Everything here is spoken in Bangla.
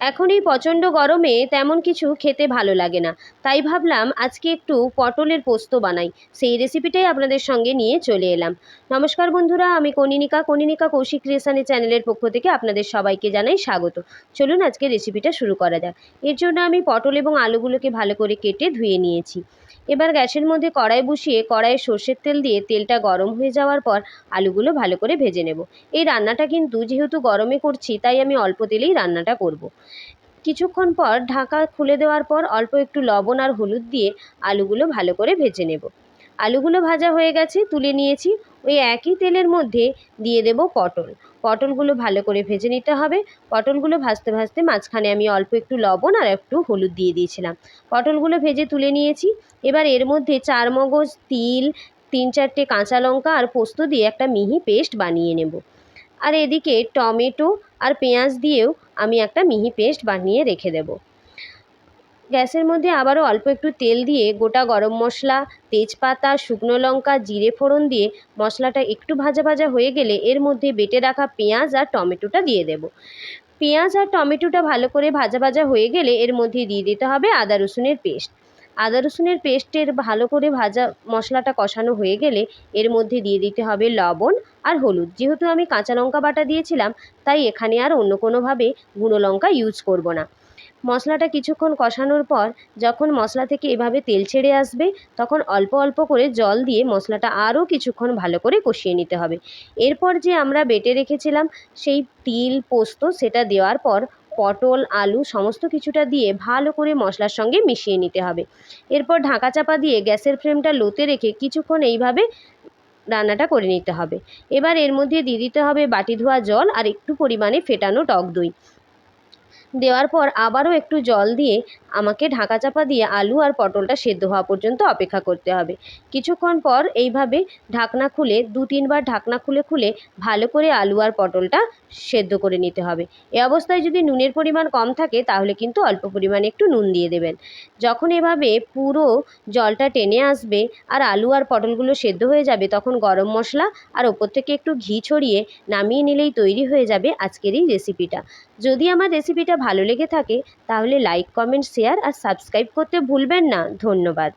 এখন এই প্রচণ্ড গরমে তেমন কিছু খেতে ভালো লাগে না। তাই ভাবলাম আজকে একটু পটলের পোস্ত বানাই। সেই রেসিপিটাই আপনাদের সঙ্গে নিয়ে চলে এলাম। নমস্কার বন্ধুরা, আমি কনিনিকা। কনিনিকা কৌশিক ক্রিয়েশনের চ্যানেলের পক্ষ থেকে আপনাদের সবাইকে জানাই স্বাগত। চলুন আজকে রেসিপিটা শুরু করা যাক। এর জন্য আমি পটল এবং আলুগুলোকে ভালো করে কেটে ধুয়ে নিয়েছি। এবার গ্যাসের মধ্যে কড়াই বসিয়ে কড়াইয়ে সর্ষের তেল দিয়ে তেলটা গরম হয়ে যাওয়ার পর আলুগুলো ভালো করে ভেজে নেব। এই রান্নাটা কিন্তু যেহেতু গরমে করছি, তাই আমি অল্প তেলেই রান্নাটা করব। কিছুক্ষণ পর ঢাকা খুলে দেওয়ার পর অল্প একটু লবণ আর হলুদ দিয়ে আলুগুলো ভালো করে ভেজে নেব। আলুগুলো ভাজা হয়ে গেছে, তুলে নিয়েছি। ওই একই তেলের মধ্যে দিয়ে দেব পটল। পটলগুলো ভালো করে ভেজে নিতে হবে। পটলগুলো ভাজতে ভাজতে মাঝখানে আমি অল্প একটু লবণ আর একটু হলুদ দিয়ে দিয়েছিলাম। পটলগুলো ভেজে তুলে নিয়েছি। এবার এর মধ্যে চার মগজ তিল, তিন চারটে কাঁচা লঙ্কা আর পোস্ত দিয়ে একটা মিহি পেস্ট বানিয়ে নেব। আর এদিকে টমেটো আর পেঁয়াজ দিয়েও আমি একটা মিহি পেস্ট বানিয়ে রেখে দেব। গ্যাসের মধ্যে আবারও অল্প একটু তেল দিয়ে গোটা গরম মশলা, তেজপাতা, শুকনো লঙ্কা, জিরে ফোড়ন দিয়ে মশলাটা একটু ভাজা ভাজা হয়ে গেলে এর মধ্যে বেটে রাখা পেঁয়াজ আর টমেটোটা দিয়ে দেব। পেঁয়াজ আর টমেটোটা ভালো করে ভাজা ভাজা হয়ে গেলে এর মধ্যে দিয়ে দিতে হবে আদা রসুনের পেস্ট। আদা রসুনের পেস্টের ভালো করে ভাজা মশলাটা কষানো হয়ে গেলে এর মধ্যে দিয়ে দিতে হবে লবণ আর হলুদ। যেহেতু আমি কাঁচা লঙ্কা বাটা দিয়েছিলাম, তাই এখানে আর অন্য কোনোভাবে গুঁড়ো লঙ্কা ইউজ করব না। মশলাটা কিছুক্ষণ কষানোর পর যখন মশলা থেকে এভাবে তেল ছেড়ে আসবে, তখন অল্প অল্প করে জল দিয়ে মশলাটা আরও কিছুক্ষণ ভালো করে কষিয়ে নিতে হবে। এরপর যে আমরা বেটে রেখেছিলাম, সেই তিল পোস্ত সেটা দেওয়ার পর পটল, আলু সমস্ত কিছুটা দিয়ে ভালো করে মশলার সঙ্গে মিশিয়ে নিতে হবে। এরপর ঢাকা চাপা দিয়ে গ্যাসের ফ্লেমটা লোতে রেখে কিছুক্ষণ এইভাবে রান্নাটা করে নিতে হবে। এবার এর মধ্যে দিয়ে দিতে হবে বাটি ধোয়া জল আর একটু পরিমাণে ফেটানো টক দই। দেওয়ার পর আবারও একটু জল দিয়ে আমাকে ঢাকা চাপা দিয়ে আলু আর পটলটা সেদ্ধ হওয়া পর্যন্ত অপেক্ষা করতে হবে। কিছুক্ষণ পর এইভাবে ঢাকনা খুলে, দু তিনবার ঢাকনা খুলে খুলে ভালো করে আলু আর পটলটা সেদ্ধ করে নিতে হবে। এ অবস্থায় যদি নুনের পরিমাণ কম থাকে, তাহলে কিন্তু অল্প পরিমাণে একটু নুন দিয়ে দেবেন। যখন এভাবে পুরো জলটা টেনে আসবে আর আলু আর পটলগুলো সেদ্ধ হয়ে যাবে, তখন গরম মশলা আর ওপর থেকে একটু ঘি ছড়িয়ে নামিয়ে নিলেই তৈরি হয়ে যাবে আজকের এই রেসিপিটা যদি আমার রেসিপিটা ভালো লেগে থাকে তাহলে লাইক কমেন্ট শেয়ার আর সাবস্ক্রাইব করতে ভুলবেন না। ধন্যবাদ।